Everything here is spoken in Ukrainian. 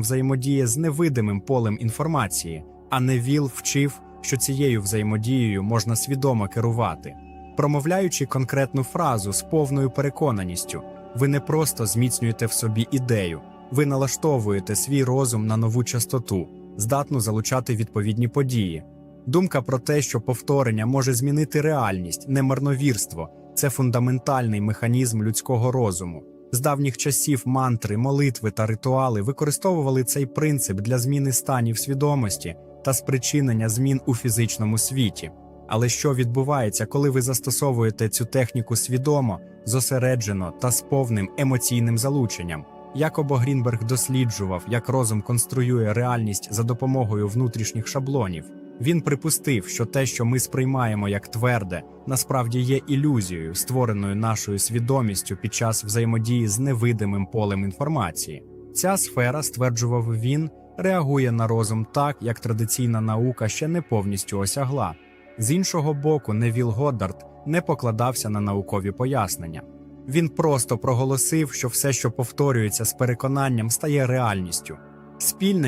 взаємодіє з невидимим полем інформації, а Невіл вчив, що цією взаємодією можна свідомо керувати. Промовляючи конкретну фразу з повною переконаністю, ви не просто зміцнюєте в собі ідею, ви налаштовуєте свій розум на нову частоту, здатну залучати відповідні події. Думка про те, що повторення може змінити реальність, не марновірство, це фундаментальний механізм людського розуму. З давніх часів мантри, молитви та ритуали використовували цей принцип для зміни станів свідомості та спричинення змін у фізичному світі. Але що відбувається, коли ви застосовуєте цю техніку свідомо, зосереджено та з повним емоційним залученням? Якобо Грінберг досліджував, як розум конструює реальність за допомогою внутрішніх шаблонів. Він припустив, що те, що ми сприймаємо як тверде, насправді є ілюзією, створеною нашою свідомістю під час взаємодії з невидимим полем інформації. Ця сфера, стверджував він, реагує на розум так, як традиційна наука ще не повністю осягла. З іншого боку, Невіл Годдард не покладався на наукові пояснення. Він просто проголосив, що все, що повторюється з переконанням, стає реальністю. Спільне